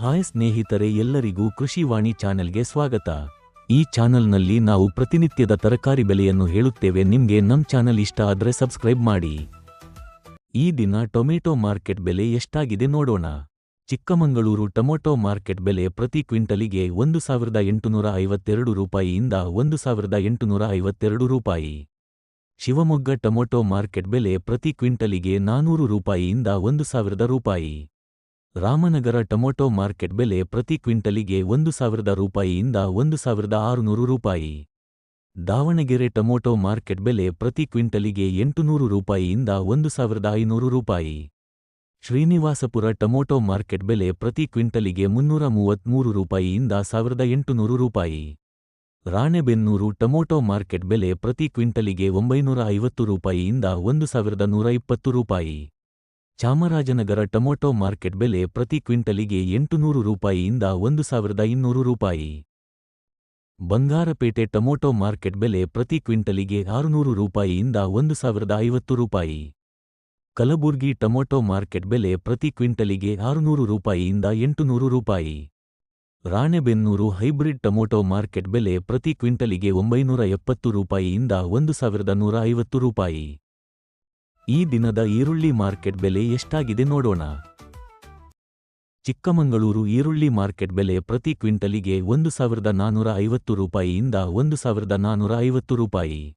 Hi ಸ್ನೇಹಿತರೆ ಎಲ್ಲರಿಗೂ ಕೃಷಿವಾಣಿ ಚಾನೆಲ್ಗೆ ಸ್ವಾಗತ. ಈ ಚಾನೆಲ್ನಲ್ಲಿ ನಾವು ಪ್ರತಿನಿತ್ಯದ ತರಕಾರಿ ಬೆಲೆಯನ್ನು ಹೇಳುತ್ತೇವೆ. ನಿಮ್ಗೆ ನಮ್ ಚಾನೆಲ್ ಇಷ್ಟ ಆದ್ರೆ ಸಬ್ಸ್ಕ್ರೈಬ್ ಮಾಡಿ. ಈ ದಿನ ಟೊಮೆಟೊ ಮಾರ್ಕೆಟ್ ಬೆಲೆ ಎಷ್ಟಾಗಿದೆ ನೋಡೋಣ. ಚಿಕ್ಕಮಗಳೂರು ಟೊಮೆಟೊ ಮಾರ್ಕೆಟ್ ಬೆಲೆ ಪ್ರತಿ ಕ್ವಿಂಟಲಿಗೆ ಒಂದು ಸಾವಿರದ ಎಂಟುನೂರ ಐವತ್ತೆರಡು ರೂಪಾಯಿಯಿಂದ ಒಂದು ಸಾವಿರದ ಎಂಟುನೂರ ಐವತ್ತೆರಡು ರೂಪಾಯಿ. ಶಿವಮೊಗ್ಗ ಟೊಮೆಟೊ ಮಾರ್ಕೆಟ್ ಬೆಲೆ ಪ್ರತಿ ಕ್ವಿಂಟಲಿಗೆ ನಾನೂರು ರೂಪಾಯಿಯಿಂದ ಒಂದು ಸಾವಿರದ ರೂಪಾಯಿ. ರಾಮನಗರ ಟೊಮೊಟೊ ಮಾರ್ಕೆಟ್ ಬೆಲೆ ಪ್ರತಿ ಕ್ವಿಂಟಲಿಗೆ ಒಂದು ಸಾವಿರದ ರೂಪಾಯಿಯಿಂದ ಒಂದು ಸಾವಿರದ ಆರುನೂರು ರೂಪಾಯಿ. ದಾವಣಗೆರೆ ಟೊಮೊಟೊ ಮಾರ್ಕೆಟ್ ಬೆಲೆ ಪ್ರತಿ ಕ್ವಿಂಟಲಿಗೆ ಎಂಟುನೂರು ರೂಪಾಯಿಯಿಂದ ಒಂದು ಸಾವಿರದ ಐನೂರು ರೂಪಾಯಿ. ಶ್ರೀನಿವಾಸಪುರ ಟೊಮೊಟೊ ಮಾರ್ಕೆಟ್ ಬೆಲೆ ಪ್ರತಿ ಕ್ವಿಂಟಲಿಗೆ ಮುನ್ನೂರ ಮೂವತ್ಮೂರು ರೂಪಾಯಿಯಿಂದ ಸಾವಿರದ ಎಂಟುನೂರು ರೂಪಾಯಿ. ರಾಣೆಬೆನ್ನೂರು ಟೊಮೊಟೊ ಮಾರ್ಕೆಟ್ ಬೆಲೆ ಪ್ರತಿ ಕ್ವಿಂಟಲಿಗೆ ಒಂಬೈನೂರ ಐವತ್ತು ರೂಪಾಯಿಯಿಂದ ಒಂದು ಸಾವಿರದ ನೂರ ಇಪ್ಪತ್ತು ರೂಪಾಯಿ. ಚಾಮರಾಜನಗರ ಟೊಮೊಟೊ ಮಾರ್ಕೆಟ್ ಬೆಲೆ ಪ್ರತಿ ಕ್ವಿಂಟಲಿಗೆ ಎಂಟುನೂರು ರೂಪಾಯಿಯಿಂದ ಒಂದು ಸಾವಿರದ ಇನ್ನೂರು ರೂಪಾಯಿ. ಬಂಗಾರಪೇಟೆ ಟೊಮೊಟೊ ಮಾರ್ಕೆಟ್ ಬೆಲೆ ಪ್ರತಿ ಕ್ವಿಂಟಲಿಗೆ ಆರುನೂರು ರೂಪಾಯಿಯಿಂದ ಒಂದು ಸಾವಿರದ ಐವತ್ತು ರೂಪಾಯಿ. ಕಲಬುರ್ಗಿ ಟೊಮೊಟೊ ಮಾರ್ಕೆಟ್ ಬೆಲೆ ಪ್ರತಿ ಕ್ವಿಂಟಲಿಗೆ ಆರುನೂರು ರೂಪಾಯಿಯಿಂದ ಎಂಟುನೂರು ರೂಪಾಯಿ. ರಾಣೆಬೆನ್ನೂರು ಹೈಬ್ರಿಡ್ ಟೊಮೊಟೊ ಮಾರ್ಕೆಟ್ ಬೆಲೆ ಪ್ರತಿ ಕ್ವಿಂಟಲಿಗೆ ಒಂಬೈನೂರ ಎಪ್ಪತ್ತು ರೂಪಾಯಿಯಿಂದ ಒಂದು ಸಾವಿರದ ನೂರ ಐವತ್ತು ರೂಪಾಯಿ. ಈ ದಿನದ ಈರುಳ್ಳಿ ಮಾರ್ಕೆಟ್ ಬೆಲೆ ಎಷ್ಟಾಗಿದೆ ನೋಡೋಣ. ಚಿಕ್ಕಮಗಳೂರು ಈರುಳ್ಳಿ ಮಾರ್ಕೆಟ್ ಬೆಲೆ ಪ್ರತಿ ಕ್ವಿಂಟಲಿಗೆ ಒಂದು ಸಾವಿರದ ನಾನೂರ ಐವತ್ತು ರೂಪಾಯಿಯಿಂದ ಒಂದು ಸಾವಿರದ ನಾನೂರ ಐವತ್ತು ರೂಪಾಯಿ.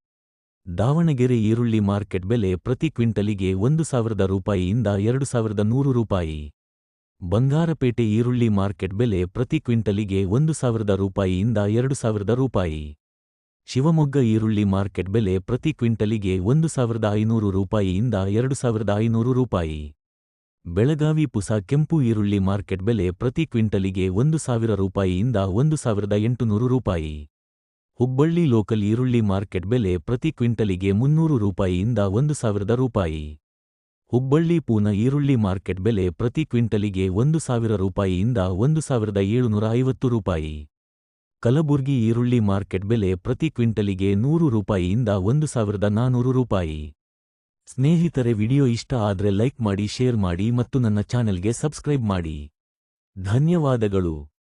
ದಾವಣಗೆರೆ ಈರುಳ್ಳಿ ಮಾರ್ಕೆಟ್ ಬೆಲೆ ಪ್ರತಿ ಕ್ವಿಂಟಲಿಗೆ ಒಂದು ಸಾವಿರದ ರೂಪಾಯಿಯಿಂದ ಎರಡು ಸಾವಿರದ ನೂರು ರೂಪಾಯಿ. ಬಂಗಾರಪೇಟೆ ಈರುಳ್ಳಿ ಮಾರ್ಕೆಟ್ ಬೆಲೆ ಪ್ರತಿ ಕ್ವಿಂಟಲಿಗೆ ಒಂದು ಸಾವಿರದ ರೂಪಾಯಿಯಿಂದ ಎರಡು ಸಾವಿರದ ರೂಪಾಯಿ. ಶಿವಮೊಗ್ಗ ಈರುಳ್ಳಿ ಮಾರ್ಕೆಟ್ ಬೆಲೆ ಪ್ರತಿ ಕ್ವಿಂಟಲಿಗೆ ಒಂದು ಸಾವಿರದ ಐನೂರು ರೂಪಾಯಿಯಿಂದ ಎರಡು ಸಾವಿರದ ಐನೂರು ರೂಪಾಯಿ. ಬೆಳಗಾವಿ ಪುಸ ಕೆಂಪು ಈರುಳ್ಳಿ ಮಾರ್ಕೆಟ್ ಬೆಲೆ ಪ್ರತಿ ಕ್ವಿಂಟಲಿಗೆ ಒಂದು ಸಾವಿರ ರೂಪಾಯಿಯಿಂದ ಒಂದು ಸಾವಿರದ ಎಂಟುನೂರು ರೂಪಾಯಿ. ಹುಬ್ಬಳ್ಳಿ ಲೋಕಲ್ ಈರುಳ್ಳಿ ಮಾರ್ಕೆಟ್ ಬೆಲೆ ಪ್ರತಿ ಕ್ವಿಂಟಲಿಗೆ ಮುನ್ನೂರು ರೂಪಾಯಿಯಿಂದ ಒಂದು ಸಾವಿರದ ರೂಪಾಯಿ. ಹುಬ್ಬಳ್ಳಿ ಪೂನ ಈರುಳ್ಳಿ ಮಾರ್ಕೆಟ್ ಬೆಲೆ ಪ್ರತಿ ಕ್ವಿಂಟಲಿಗೆ ಒಂದು ಸಾವಿರ ರೂಪಾಯಿಯಿಂದ ಒಂದು ಸಾವಿರದ ಏಳುನೂರ ಐವತ್ತು ರೂಪಾಯಿ. ಕಲಬುರ್ಗಿ ಈರುಳ್ಳಿ ಮಾರ್ಕೆಟ್ ಬೆಲೆ ಪ್ರತಿ ಕ್ವಿಂಟಲಿಗೆ ನೂರು ರೂಪಾಯಿಯಿಂದ ಒಂದು ಸಾವಿರದ ನಾನೂರು ರೂಪಾಯಿ. ಸ್ನೇಹಿತರೆ, ವಿಡಿಯೋ ಇಷ್ಟ ಆದ್ರೆ ಲೈಕ್ ಮಾಡಿ, ಶೇರ್ ಮಾಡಿ ಮತ್ತು ನನ್ನ ಚಾನೆಲ್ಗೆ ಸಬ್ಸ್ಕ್ರೈಬ್ ಮಾಡಿ. ಧನ್ಯವಾದಗಳು.